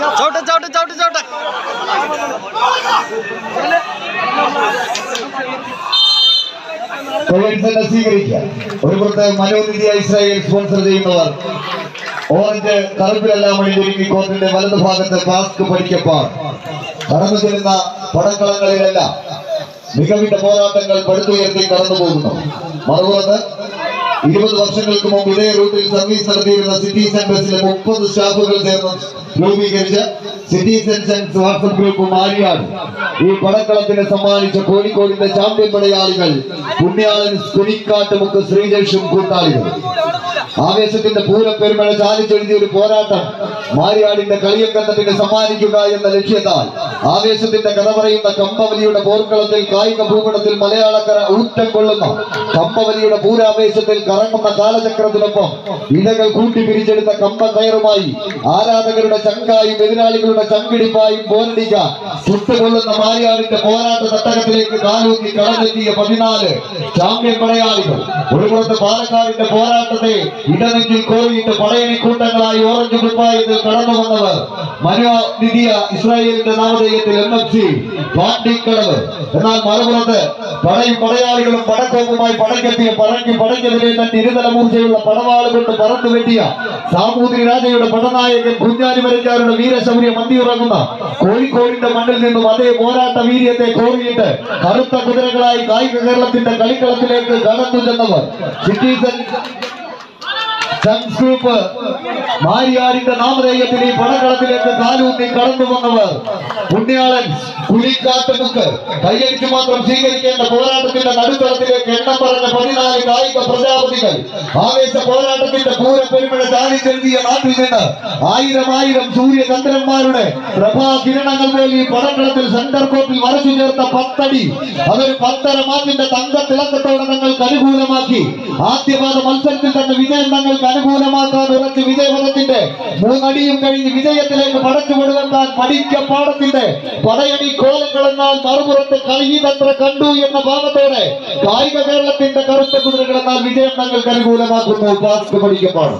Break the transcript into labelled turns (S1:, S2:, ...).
S1: ചവിട്ട് ചവിട്ട് ചവിട്ട് ചവിട്ട്.
S2: സ്വീകരിക്കുക. ഒരു പുറത്ത് മനോനിധിയ ഇസ്രായേൽ സ്പോൺസർ ചെയ്യുന്നവർ ഓറഞ്ച് കറുപ്പിലെല്ലാം അണിഞ്ഞൊരുങ്ങി കോർട്ടിന്റെ വലതു ഭാഗത്ത് മാസ്ക് പഠിക്കപ്പാർ കടന്നു ചെല്ലുന്ന പടക്കളങ്ങളിലെല്ലാം മികവിന്റെ പോരാട്ടങ്ങൾ പടുത്തുയർത്തി കടന്നു പോകുന്നു മറുപുറത്ത് ഇരുപത് വർഷങ്ങൾക്ക് മുമ്പ് ഇതേ റൂട്ടിൽ സർവീസ് നടത്തിയിരുന്ന സിറ്റിസൺ ബസ്സിലെ മുപ്പത് സ്റ്റാഫുകൾ ചേർന്ന് രൂപീകരിച്ച സിറ്റിസൺസ് ആൻഡ് വാട്സപ്പ് ഗ്രൂപ്പ് മാറിയാണ് ഈ പടക്കളത്തിന് സമ്മാനിച്ച കോഴിക്കോടിന്റെ ചാമ്പ്യൻ പടയാളികൾ പുണ്യാളൻ കുനിക്കാട്ടുമുക്ക് ശ്രീജേഷും കൂട്ടാളികൾ. ആവേശത്തിന്റെ പൂരപ്പെരുമഴ ചാലിച്ചെഴുതിയ ഒരു പോരാട്ടം. മാരിയാടിന്റെ കളിയക്കണ്ടത്തിന് സമ്മാനിക്കുക എന്ന ലക്ഷ്യത്താൽ. ആവേശത്തിന്റെ കഥ പറയുന്ന കമ്പവലിയുടെ പോർക്കളത്തിൽ കായിക ഭൂപടത്തിൽ മലയാളക്കര ഊറ്റം കൊള്ളുന്ന കമ്പവലിയുടെ പൂരാവേശത്തിൽ കറങ്ങുന്ന കാലചക്രത്തിനൊപ്പം ഇലകൾ കൂട്ടി പിരിച്ചെടുത്ത കമ്പ കയറുമായി ആരാധകരുടെ ചങ്കായും എതിരാളികളുടെ ചങ്കിടിപ്പായും പോരടിക്കാൻ ചുട്ടുകൊള്ളുന്ന മാരിയാടിന്റെ പോരാട്ട തട്ടകത്തിലേക്ക് കാലൂന്നി കടന്നെത്തിയ പതിനാല് ചാമ്പ്യൻ മലയാളികൾ. ഒരു പാലക്കാടിന്റെ പോരാട്ടത്തെ ഇടനെഞ്ചിൽ കോരിയിട്ട് പടയണി കൂട്ടങ്ങളായി ഓറഞ്ച് കുപ്പായത്തിൽ കടന്നു വന്നവർ. മനോനിധിയ ഇസ്രായേലിന്റെ നാമധേയത്തിൽ എം എഫ് സി പാണ്ടിക്കടവ് എന്നാൽ മറുപുറത്ത് പടയും പടയാളികളും പടക്കോപ്പുമായി പടക്കെത്തിയ പടക്കി പടക്കെതിരെ തന്നെ ഇരുതല മൂർച്ചയുള്ള പടവാൾ പറന്നു വെട്ടിയ സാമൂതിരി രാജയുടെ പടനായകൻ കുഞ്ഞാലി വരക്കാരുടെ വീരശൗര്യം മന്തിയുറങ്ങുന്ന കോഴിക്കോടിന്റെ മണ്ണിൽ നിന്നും അതേ പോരാട്ട വീര്യത്തെ കോറിയിട്ട് കറുത്ത കുതിരകളായി കായിക കേരളത്തിന്റെ കളിക്കളത്തിലേക്ക് കടന്നു ചെന്നവർ. സിറ്റിസൺ സൺസ് ഗ്രൂപ്പ് മാരിയാറിന്റെ നാമധേയത്തിൽ ഈ പടക്കളത്തിലേക്ക് കാലൂന്നി കടന്നു വന്നവർ പുണ്യാളൻ പുലിക്കാട്ടുമുക്ക് കൈയടിച്ച് മാത്രം സ്വീകരിക്കേണ്ട പോരാട്ടത്തിന്റെ നടുത്തളത്തിലേക്ക് എണ്ണം പറഞ്ഞ പതിനാല് കായിക പ്രജാപതികൾ ആവേശ പോരാട്ടത്തിന്റെ പൂരപ്പെരുമഴ ചെലുത്തിയ നാട്ടിൽ നിന്ന് ആയിരം ആയിരം സൂര്യചന്ദ്രന്മാരുടെ പ്രഭാകിരണങ്ങൾ പോലെ ഈ പടക്കളത്തിൽ സെന്റർ കോർട്ടിൽ വരച്ചു ചേർത്ത പത്തടി അതൊരു പത്തര മാറ്റിന്റെ തങ്ക തിളക്കത്തോടെ ഞങ്ങൾക്ക് അനുകൂലമാക്കി. ആദ്യപാദ മത്സരത്തിൽ തന്നെ വിജയം ഞങ്ങൾക്ക് അനുകൂലമാക്കാൻ ഉറച്ച് വിജയപഥത്തിന്റെ മൂന്നടിയും കഴിഞ്ഞ് വിജയത്തിലേക്ക് പടച്ചു കൊടുക്കാൻ പഠിക്ക പാടത്തിന്റെ പടയണി കോലങ്ങളെന്നാൽ മറുപുറത്ത് കളിയിതത്ര കണ്ടു എന്ന ഭാവത്തോടെ കായിക കേരളത്തിന്റെ കറുത്ത കുതിരകൾ എന്നാൽ വിജയം തങ്ങൾക്ക് അനുകൂലമാക്കുന്നു. പാസ്ക് പഠിക്കപ്പാട്.